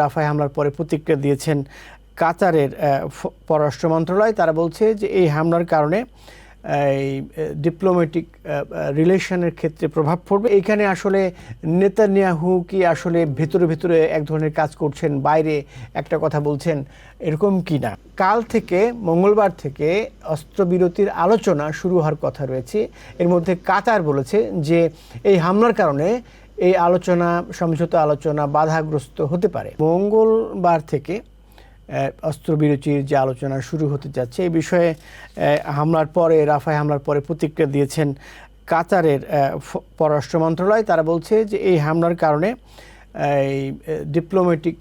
রাফায় হামলার পরে প্রতিক্রিয়া দিয়েছেন কাতারের পররাষ্ট্র মন্ত্রণালয়। তারা বলছে যে এই হামলার কারণে এই ডিপ্লোম্যাটিক রিলেশনের ক্ষেত্রে প্রভাব পড়বে। এইখানে আসলে নেতানিয়াহু কি আসলে ভেতরে ভেতরে এক ধরনের কাজ করছেন, বাইরে একটা কথা বলছেন, এরকম কি না? কাল থেকে, মঙ্গলবার থেকে অস্ত্রবিরতির আলোচনা শুরু হওয়ার কথা রয়েছে। এর মধ্যে কাতার বলেছে যে এই হামলার কারণে এই আলোচনা, সমঝোতা আলোচনা বাধাগ্রস্ত হতে পারে। মঙ্গলবার থেকে অস্ত্রবিরতির যে আলোচনা শুরু হতে যাচ্ছে এই বিষয়ে হামলার পরে, রাফায় হামলার পরে প্রতিক্রিয়া দিয়েছেন কাতারের পররাষ্ট্র মন্ত্রণালয়। তারা বলছে যে এই হামলার কারণে এই ডিপ্লোম্যাটিক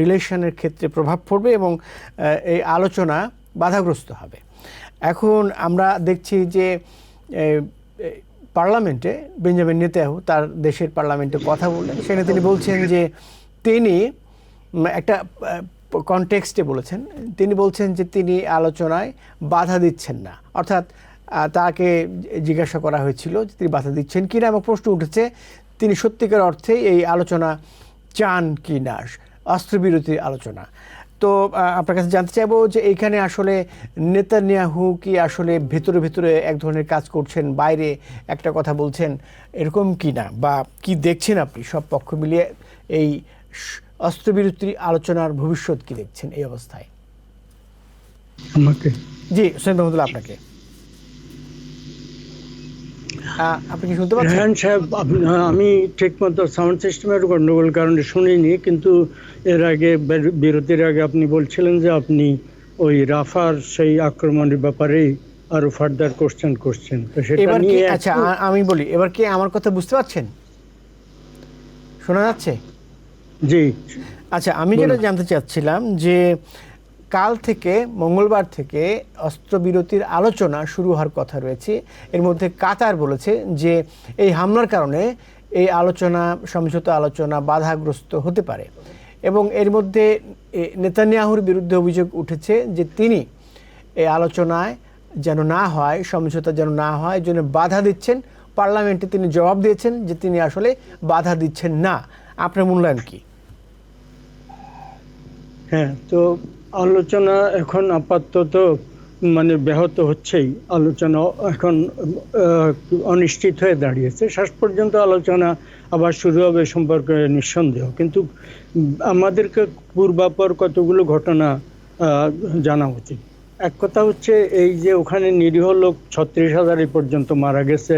রিলেশনের ক্ষেত্রে প্রভাব পড়বে এবং এই আলোচনা বাধাগ্রস্ত হবে। এখন আমরা দেখছি যে পার্লামেন্টে বেঞ্জামিন নেতাহু তার দেশের পার্লামেন্টে কথা বললেন। সেখানে তিনি বলছেন যে তিনি একটা কনটেক্সটে বলেছেন, তিনি বলছেন যে তিনি আলোচনায় বাধা দিচ্ছেন না। অর্থাৎ তাকে জিজ্ঞাসা করা হয়েছিল যে তিনি বাধা দিচ্ছেন কি না এবং প্রশ্ন উঠেছে, তিনি সত্যিকার অর্থে এই আলোচনা চান কি না অস্ত্রবিরতির আলোচনা। তো আপনার কাছে জানতে চাইব যে এইখানে আসলে নেতানিয়াহু কি আসলে ভেতরে ভেতরে এক ধরনের কাজ করছেন বাইরে একটা কথা বলছেন এরকম কি না? বা কি দেখছেন আপনি? সব পক্ষ মিলিয়ে এই অস্ত্রবিরতি অস্ত্রবিরতির আলোচনার ভবিষ্যৎ কি দেখছেন এই অবস্থায়? আমাকে? জি মাহমুদুল্লাহ আপনাকে। আপনি কি শুনতে পাচ্ছেন? রেহান সাহেব আমি ঠিক মতো সাউন্ড সিস্টেমের গন্ডগোল কারণে শুনিনি কিন্তু এর আগে বিরতির আগে আপনি বলছিলেন যে আপনি ওই রাফার সেই আক্রমণের ব্যাপারে আরও ফার্দার কোশ্চেন করছেন। তো সেটা নিয়ে আচ্ছা আমি বলি এবার কি আমার কথা বুঝতে পারছেন? শোনা যাচ্ছে? জি। আচ্ছা আমি যেটা জানতে চাচ্ছিলাম যে কাল থেকে, মঙ্গলবার থেকে অস্ত্রবিরতির আলোচনা শুরু হওয়ার কথা রয়েছে। এর মধ্যে কাতার বলেছে যে, এই হামলার কারণে এই আলোচনা, সমঝোতা আলোচনা বাধাগ্রস্ত হতে পারে। এবং এর মধ্যে নেতানিয়াহুর বিরুদ্ধে অভিযোগ উঠেছে যে তিনি এই আলোচনায় যেন না হয়, সমঝোতা যেন না হয় জন্য বাধা দিচ্ছেন। পার্লামেন্টে তিনি জবাব দিয়েছেন যে তিনি আসলে বাধা দিচ্ছেন না। আপনার মূল্যায়ন কি? হ্যাঁ তো আলোচনা এখন আপাতত মানে ব্যাহত হচ্ছেই। আলোচনা এখন অনিশ্চিত হয়ে দাঁড়িয়েছে। শেষ পর্যন্ত আলোচনা আবার শুরু হবে সম্পর্কে নিঃসন্দেহ। কিন্তু আমাদেরকে পূর্বাপর কতগুলো ঘটনা জানা উচিত। এক কথা হচ্ছে এই যে ওখানে নিরীহ লোক ছত্রিশ হাজার পর্যন্ত মারা গেছে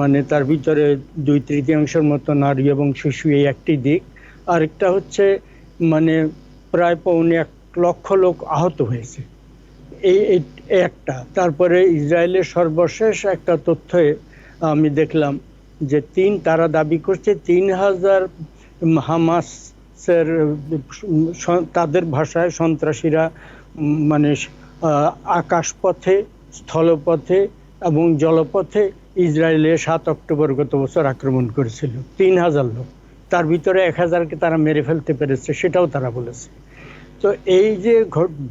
মানে তার ভিতরে দুই তৃতীয়াংশের মতো নারী এবং শিশু এই একটি দিক। আরেকটা হচ্ছে মানে প্রায় পৌনে এক লক্ষ লোক আহত হয়েছে। এই একটা। তারপরে ইসরায়েলের সর্বশেষ একটা তথ্যে আমি দেখলাম যে তিন তারা দাবি করছে, তিন হাজার হামাসের তাদের ভাষায় সন্ত্রাসীরা মানে আকাশপথে, স্থলপথে এবং জলপথে ইসরায়েলে সাত অক্টোবর গত বছর আক্রমণ করেছিল। তিন হাজার লোক। তার ভিতরে এক হাজারকে তারা মেরে ফেলতে পেরেছে, সেটাও তারা বলেছে। তো এই যে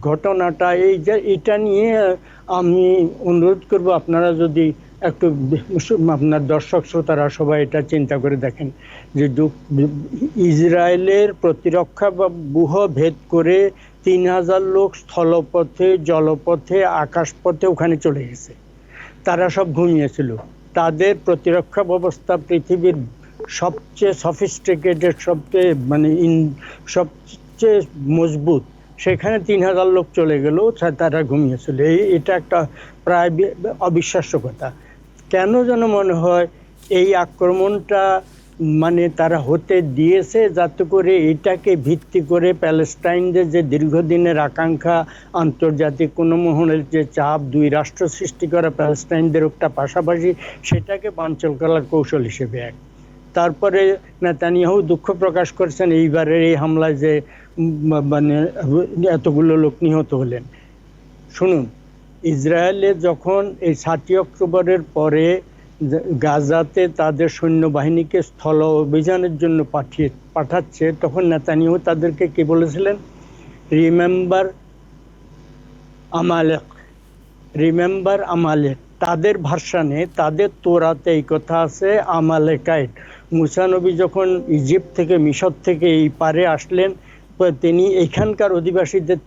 ঘটনাটা, এই যে এটা নিয়ে আমি অনুরোধ করব আপনারা যদি একটু আপনার দর্শক শ্রোতারা সবাই এটা চিন্তা করে দেখেন যে ইসরায়েলের প্রতিরক্ষা বা বুহ ভেদ করে তিন হাজার লোক স্থলপথে, জলপথে, আকাশপথে ওখানে চলে গেছে। তারা সব ঘুমিয়েছিল। তাদের প্রতিরক্ষা ব্যবস্থা পৃথিবীর সবচেয়ে সফিস্টিকেটেড সবচেয়ে মানে ইন সবচেয়ে মজবুত, সেখানে তিন হাজার লোক চলে গেলেও তা- তারা ঘুমিয়েছিল এই এটা একটা প্রায় অবিশ্বাস্য কথা। কেন যেন মনে হয় এই আক্রমণটা মানে তারা হতে দিয়েছে যাতে করে এটাকে ভিত্তি করে প্যালেস্টাইনদের যে দীর্ঘদিনের আকাঙ্ক্ষা, আন্তর্জাতিক কোনো মহলের যে চাপ, দুই রাষ্ট্র সৃষ্টি করা প্যালেস্টাইনদের একটা পাশাপাশি সেটাকে বাঞ্চল করার কৌশল হিসেবে এক। তারপরে নেতানিয়াহু দুঃখ প্রকাশ করেছেন, এইবারের এই হামলায় যে মানে এতগুলো লোক নিহত হলেন। শুনুন, ইসরায়েলে যখন এই সাতই অক্টোবরের পরে গাজাতে তাদের সৈন্যবাহিনীকে স্থল অভিযানের জন্য পাঠিয়ে, পাঠাচ্ছে, তখন নেতানিয়াহু তাদেরকে কি বলেছিলেন? রিমেম্বার আমালেক রিমেম্বার আমালেক, তাদের ভাষণে তাদের তোরাতে এই কথা আছে, আমালেকাইট। মুসা নবী যখন ইজিপ্ট থেকে মিশর থেকে এই পারে আসলেন তিনি এখানকার অধিবাসীদের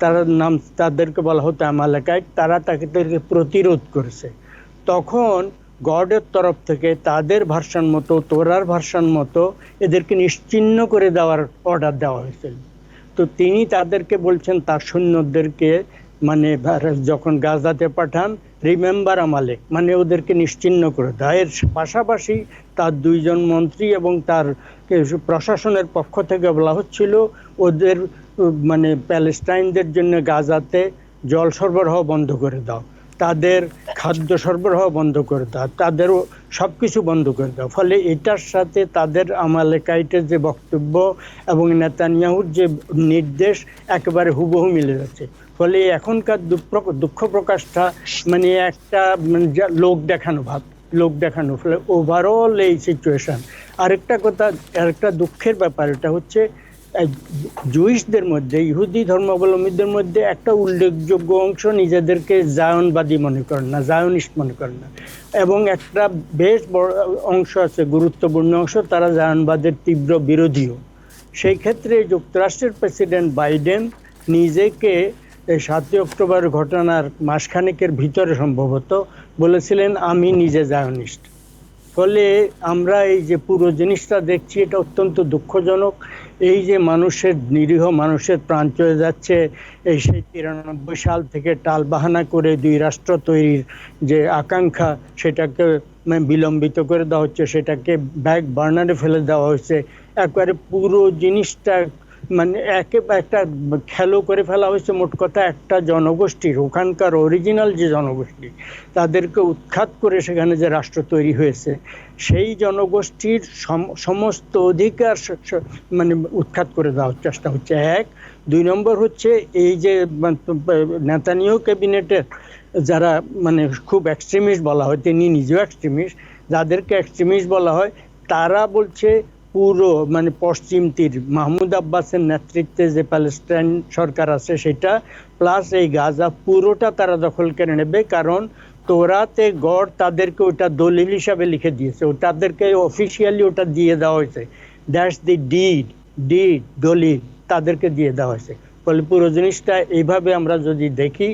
তার নাম তাদেরকে বলা হতো আমালেকায়, তারা তাদেরকে প্রতিরোধ করেছে। তখন গডের তরফ থেকে তাদের ভার্সান মতো, তোরার ভার্সান মতো এদেরকে নিশ্চিহ্ন করে দেওয়ার অর্ডার দেওয়া হয়েছিল। তো তিনি তাদেরকে বলছেন, তার সৈন্যদেরকে মানে যখন গাজাতে পাঠান রিমেম্বার আমালেক মানে ওদেরকে নিশ্চিহ্ন করে দেয় এর পাশাপাশি তার দুইজন মন্ত্রী এবং তার প্রশাসনের পক্ষ থেকে বলা হচ্ছিল, ওদের মানে প্যালেস্টাইনদের জন্য গাজাতে জল সরবরাহ বন্ধ করে দাও। তাদের খাদ্য সরবরাহ বন্ধ করে দাও। তাদেরও সব কিছু বন্ধ করে দাও। ফলে এটার সাথে তাদের আমালেকাইটের যে বক্তব্য এবং নেতানিয়াহুর যে নির্দেশ একেবারে হুবহু মিলে যাচ্ছে। ফলে এখনকার দুঃখ প্রকাশটা মানে একটা মানে লোক দেখানো ভাব। লোক দেখানো, ফলে ওভারঅল এই সিচুয়েশন আরেকটা কথা, আরেকটা দুঃখের ব্যাপার, এটা হচ্ছে জুইশদের মধ্যে, ইহুদি ধর্মাবলম্বীদের মধ্যে একটা উল্লেখযোগ্য অংশ নিজেদেরকে জায়নবাদী মনে করেন না, জায়নিস্ট মনে করেন না। এবং একটা বেশ বড় অংশ আছে, গুরুত্বপূর্ণ অংশ, তারা জায়নবাদের তীব্র বিরোধীও। সেই ক্ষেত্রে যুক্তরাষ্ট্রের প্রেসিডেন্ট বাইডেন নিজেকে এই সাতই অক্টোবর ঘটনার মাসখানেকের ভিতরে সম্ভবত বলেছিলেন, আমি নিজে জায়নিস্ট। ফলে আমরা এই যে পুরো জিনিসটা দেখছি, এটা অত্যন্ত দুঃখজনক। এই যে মানুষের নিরীহ মানুষের প্রাণ চলে যাচ্ছে, এই সেই তিরানব্বই সাল থেকে টাল বাহানা করে দুই রাষ্ট্র তৈরির যে আকাঙ্ক্ষা, সেটাকে বিলম্বিত করে দেওয়া হচ্ছে, সেটাকে ব্যাক বার্নারে ফেলে দেওয়া হয়েছে। একবারে পুরো জিনিসটা মানে একে একটা খেলো করে ফেলা হয়েছে। মোট কথা একটা জনগোষ্ঠীর, ওখানকার অরিজিনাল যে জনগোষ্ঠী, তাদেরকে উৎখাত করে সেখানে যে রাষ্ট্র তৈরি হয়েছে, সেই জনগোষ্ঠীর সম- সমস্ত অধিকার মানে উৎখাত করে দেওয়ার চেষ্টা হচ্ছে। এক, দুই নম্বর হচ্ছে এই যে নেতানিয় ক্যাবিনেটের যারা মানে খুব এক্সট্রিমিস্ট বলা হয়, তিনি নিজেও এক্সট্রিমিস্ট যাদেরকে এক্সট্রিমিস্ট বলা হয়, তারা বলছে পুরো মানে পশ্চিম তীর, মাহমুদ আব্বাসের নেতৃত্বে যে প্যালেস্টাইন সরকার আছে সেটা প্লাস এই গাজা, পুরোটা তারা দখল করে নেবে, কারণ তোরাতে গড় তাদেরকে ওটা দলিল হিসাবে লিখে দিয়েছে। ও তাদেরকে অফিসিয়ালি ওটা দিয়ে দেওয়া হয়েছে। দ্যাটস দি ডিড ডিড দলিল তাদেরকে দিয়ে দেওয়া হয়েছে। ফলে পুরো জিনিসটা এইভাবে আমরা যদি দেখি,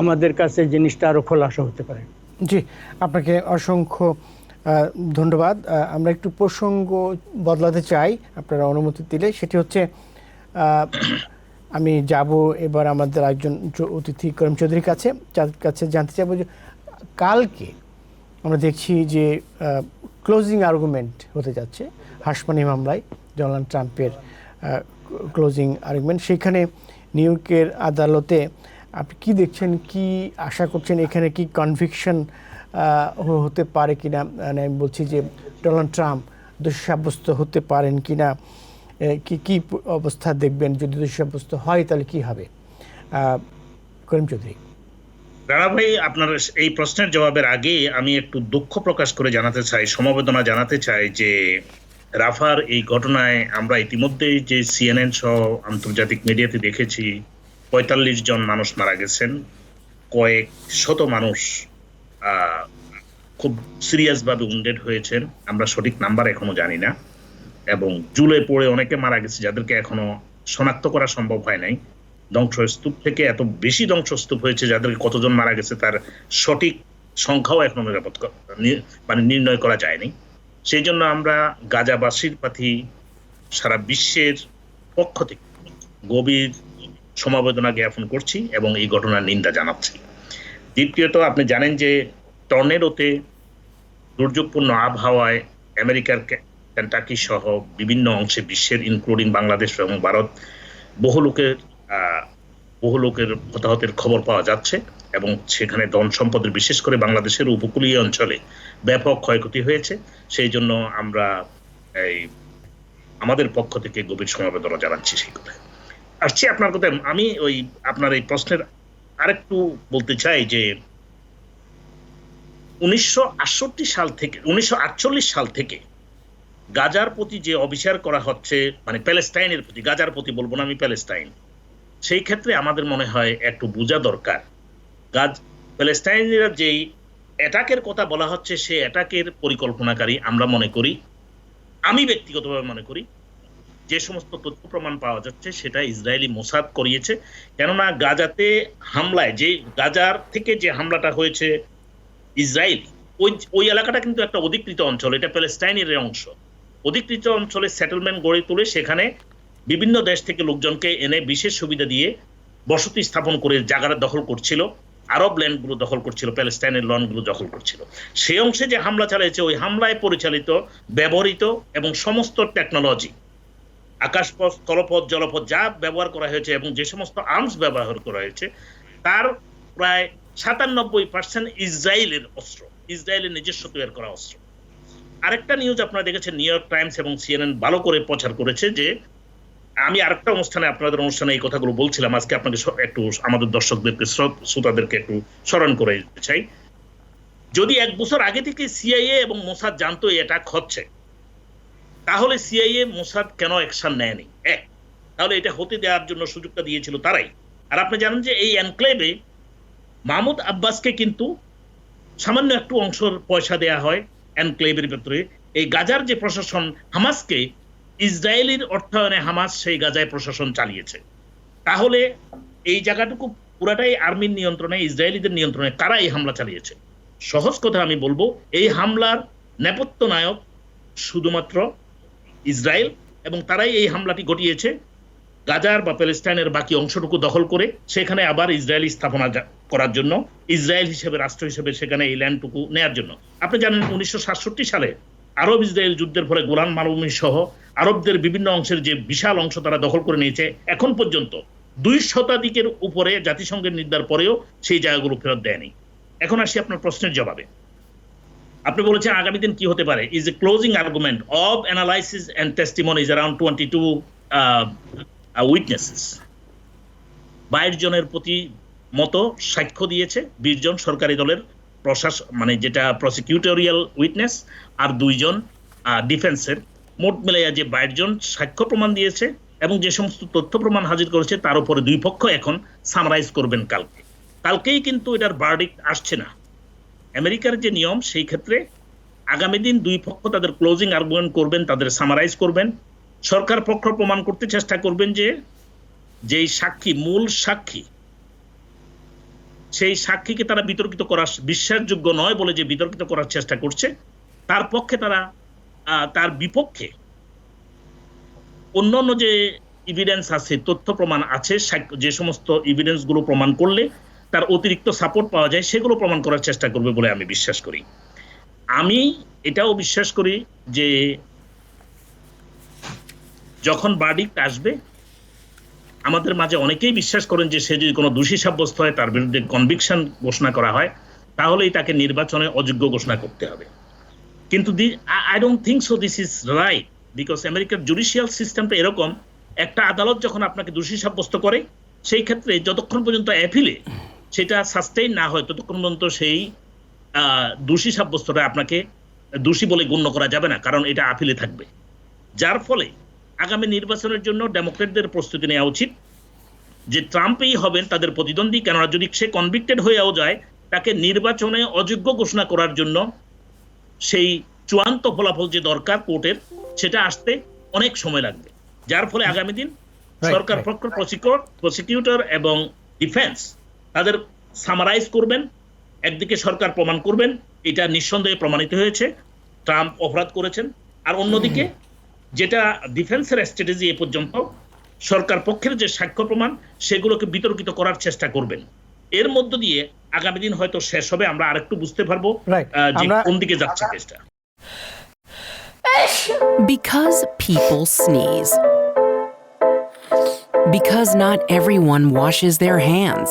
আমাদের কাছে জিনিসটা আরও খোলাসা হতে পারে। জি, আপনাকে অসংখ্য ধন্যবাদ। আমরা একটু প্রসঙ্গ বদলাতে চাই আপনারা অনুমতি দিলে। সেটি হচ্ছে আমি যাব এবার আমাদের একজন অতিথি করিম চৌধুরীর কাছে। যার কাছে জানতে চাইব যে কালকে আমরা দেখছি যে ক্লোজিং আর্গুমেন্ট হতে যাচ্ছে হাসপানি মামলায় ডোনাল্ড ট্রাম্পের ক্লোজিং আর্গুমেন্ট সেখানে নিউ আদালতে আপনি কি দেখছেন, কি আশা করছেন, এখানে কি কনভিকশন হতে পারে কিনা মানে আমি বলছি যে ডোনাল্ড ট্রাম্প দোষী সাব্যস্ত হতে পারেন কিনা কি কি অবস্থা দেখবেন? যদি দোষী সাব্যস্ত হয়, তাহলে কি হবে? করিম চৌধুরী। রানা ভাই, আপনার এই প্রশ্নের জবাবের আগে আমি একটু দুঃখ প্রকাশ করে জানাতে চাই, সমবেদনা জানাতে চাই যে রাফার এই ঘটনায় আমরা ইতিমধ্যেই যে সিএনএন সহ আন্তর্জাতিক মিডিয়াতে দেখেছি, পঁয়তাল্লিশ জন মানুষ মারা গেছেন, কয়েক শত মানুষ খুব সিরিয়াস ভাবে উন্ডেড হয়েছেন। আমরা সঠিক নাম্বার এখনও জানি না। এবং জুলে পড়ে অনেকে মারা গেছে যাদেরকে এখনও শনাক্ত করা সম্ভব হয় নাই। ধ্বংসস্তূপ থেকে এত বেশি ধ্বংসস্তূপ হয়েছে যাদের কতজন মারা গেছে তার সঠিক সংখ্যাও এখনও নিরাপদ মানে নির্ণয় করা যায়নি। সেই জন্য আমরা গাজাবাসীর প্রতি সারা বিশ্বের পক্ষ থেকে গভীর সমবেদনা জ্ঞাপন করছি এবং এই ঘটনার নিন্দা জানাচ্ছি। দ্বিতীয়ত, আপনি জানেন যে টর্নেডোতে দুর্যোগপূর্ণ আবহাওয়ায় আমেরিকার কে- কেন্টাকি সহ বিভিন্ন অংশে বিশ্বের ইনক্লুডিং বাংলাদেশ এবং ভারত, বহু লোকের বহু লোকের হতাহতের খবর পাওয়া যাচ্ছে এবং সেখানে ধন সম্পদের বিশেষ করে বাংলাদেশের উপকূলীয় অঞ্চলে ব্যাপক ক্ষয়ক্ষতি হয়েছে। সেই জন্য আমরা এই আমাদের পক্ষ থেকে গভীর সমবেদনা জানাচ্ছি সেই কথা আসছি আপনার কথা আমি ওই আপনার এই প্রশ্নের আরেকটু বলতে চাই যে উনিশশো আটষট্টি সাল থেকে, উনিশশো আটচল্লিশ সাল থেকে গাজার প্রতি যে অবিচার করা হচ্ছে মানে প্যালেস্টাইনের প্রতি, গাজার প্রতি বলব না আমি প্যালেস্টাইন, সেই ক্ষেত্রে আমাদের মনে হয় একটু বোঝা দরকার। গাজ, প্যালেস্টাইনিরা যেই অ্যাটাকের কথা বলা হচ্ছে, সে অ্যাটাকের পরিকল্পনাকারী আমরা মনে করি, আমি ব্যক্তিগতভাবে মনে করি যে সমস্ত তথ্য প্রমাণ পাওয়া যাচ্ছে, সেটা ইসরায়েলি মোসাদ করিয়েছে। কেননা গাজাতে হামলায়, যে গাজার থেকে যে হামলাটা হয়েছে ইসরায়েলি, ওই ওই এলাকাটা কিন্তু একটা অধিকৃত অঞ্চল, এটা প্যালেস্টাইনের অংশ। অধিকৃত অঞ্চলে সেটেলমেন্ট গড়ে তুলে সেখানে বিভিন্ন দেশ থেকে লোকজনকে এনে বিশেষ সুবিধা দিয়ে বসতি স্থাপন করে জায়গাটা দখল করছিল, আরব ল্যান্ডগুলো দখল করছিল, প্যালেস্টাইনের লন্ডগুলো দখল করছিল। সেই অংশে যে হামলা চালিয়েছে, ওই হামলায় পরিচালিত, ব্যবহৃত এবং সমস্ত টেকনোলজি আকাশপথ, স্থলপথ, জলপথ যা ব্যবহার করা হয়েছে এবং যে সমস্ত আর্মস ব্যবহার করা হয়েছে, তার প্রায় সাতানব্বই পার্সেন্ট ইসরায়েলের অস্ত্র, ইসরায়েলের নিজস্ব তৈরি করা অস্ত্র। আরেকটা নিউজ আপনারা দেখেছেন নিউ ইয়র্ক টাইমস এবং সিএনএন ভালো করে প্রচার করেছে যে, আমি আরেকটা অনুষ্ঠানে আপনাদের অনুষ্ঠানে এই কথাগুলো বলছিলাম, আজকে আপনাকে একটু আমাদের দর্শকদেরকে, শ্রো- শ্রোতাদেরকে একটু স্মরণ করে চাই। যদি এক বছর আগে থেকে সিআইএ এবং মোসাদ জানতো অ্যাটাক হচ্ছে তাহলে সিআইএ মোসাদ কেন অ্যাকশন নেয়নি? এক তাহলে এটা হতে দেওয়ার জন্য সুযোগটা দিয়েছিল তারাই। আর আপনি জানেন যে এই এনক্লেভে মাহমুদ আব্বাসকে কিন্তু সামান্য একটু অংশের পয়সা দেয়া হয় এনক্লেভের ভেতরে। এই গাজার যে প্রশাসন হামাসকে, ইসরায়েলের অর্থায়নে হামাস সেই গাজায় প্রশাসন চালিয়েছে। তাহলে এই জায়গাটুকু পুরাটাই আর্মির নিয়ন্ত্রণে, ইসরায়েলিদের নিয়ন্ত্রণে কারা এই হামলা চালিয়েছে? সহজ কথা আমি বলব, এই হামলার নেপথ্য নায়ক শুধুমাত্র ইসরায়েল এবং তারাই এই হামলাটি ঘটিয়েছে। গাজার বা প্যালেস্টাইনের বাকি অংশটুকু দখল করে সেখানে আবার ইসরায়েলি স্থাপনা করার জন্য, ইসরায়েল হিসেবে, রাষ্ট্র হিসেবে সেখানে এই ল্যান্ডটুকু নেয়ার জন্য। আপনি জানেন উনিশশো সাতষট্টি সালে আরব ইসরায়েল যুদ্ধের ফলে গোলান মালভূমি সহ আরবদের বিভিন্ন অংশের যে বিশাল অংশ তারা দখল করে নিয়েছে, এখন পর্যন্ত দুই শতাধিকের উপরে জাতিসংঘের নির্ধার পরেও সেই জায়গাগুলো ফেরত দেয়নি। এখন আসি আপনার প্রশ্নের জবাবে। আপনি বলেছেন আগামী দিন কি হতে পারে? Is a closing argument of analysis and testimonies around twenty two witnesses বাইশ জনের প্রতি মতো সাক্ষ্য দিয়েছে বিশ জন সরকারি দলের প্রশাসন মানে যেটা প্রসিকিউটোরিয়াল উইটনেস আর দুইজন ডিফেন্সের মোট মিলাইয়া যে বাইশ জন সাক্ষ্য প্রমাণ দিয়েছে এবং যে সমস্ত তথ্য প্রমাণ হাজির করেছে তার উপরে দুই পক্ষ এখন সামারাইজ করবেন কালকে। কালকেই কিন্তু এটার বার্ডিক আসছে না। আমেরিকার যে নিয়ম, সেই ক্ষেত্রে আগামী দিন দুই পক্ষ তাদের ক্লোজিং আর্গুমেন্ট করবেন, তাদের সামারাইজ করবেন। সরকার পক্ষ প্রমাণ করতে চেষ্টা করবেন যে, যেই সাক্ষী, মূল সাক্ষী, সেই সাক্ষীকে তারা বিতর্কিত করার বিশ্বাসযোগ্য নয় বলে যে বিতর্কিত করার চেষ্টা করছে, তার পক্ষে তারা তার বিপক্ষে অন্যান্য যে ইভিডেন্স আছে, তথ্য প্রমাণ আছে যে সমস্ত ইভিডেন্সগুলো প্রমাণ করলে তার অতিরিক্ত সাপোর্ট পাওয়া যায়, সেগুলো প্রমাণ করার চেষ্টা করবে বলে আমি বিশ্বাস করি। আমি এটাও বিশ্বাস করি যে যখন বার্ডিক্ট আসবে, আমাদের মাঝে অনেকেই বিশ্বাস করেন যে সে যদি কোনো দোষী সাব্যস্ত হয়, তার বিরুদ্ধে কনভিকশন ঘোষণা করা হয়, তাহলেই তাকে নির্বাচনে অযোগ্য ঘোষণা করতে হবে। কিন্তু I don't think so this is right because আমেরিকার জুডিশিয়াল সিস্টেমটা এরকম, একটা আদালত যখন আপনাকে দোষী সাব্যস্ত করে, সেই ক্ষেত্রে যতক্ষণ পর্যন্ত অ্যাপিলে সেটা সাস্টেইন না হয় ততক্ষণ পর্যন্ত সেই দোষী সাব্যস্তটা আপনাকে দোষী বলে গণ্য করা যাবে না কারণ এটা আপিলে থাকবে। যার ফলে আগামী নির্বাচনের জন্য ডেমোক্রেটদের প্রস্তুতি নেওয়া উচিত। যে ট্রাম্পই হবেন তাদের প্রতিদ্বন্দ্বী কেননা যদি সে কনভিক্টেড হয়েও যায় তাকে নির্বাচনে অযোগ্য ঘোষণা করার জন্য সেই চূড়ান্ত ফলাফল যে দরকার কোর্টের সেটা আসতে অনেক সময় লাগবে। যার ফলে আগামী দিন সরকার. পক্ষ প্রসিকিউট প্রসিকিউটর এবং ডিফেন্স তাদের সামারাইজ করবেন একদিকে সরকার প্রমাণ করবেন এটা নিঃসন্দেহে প্রমাণিত হয়েছে ট্রাম্প অপরাধ করেছেন। আর অন্যদিকে যেটা ডিফেন্সের স্ট্র্যাটেজি এ পর্যন্ত সরকার পক্ষের যে সাক্ষ্য প্রমাণ সেগুলোকে বিতর্কিত করার চেষ্টা করবেন। এর মধ্য দিয়ে আগামী দিন হয়তো শেষ হবে আমরা আরেকটু বুঝতে পারব যে কোন দিকে যাচ্ছে চেষ্টা Because people sneeze. Because not everyone washes their hands.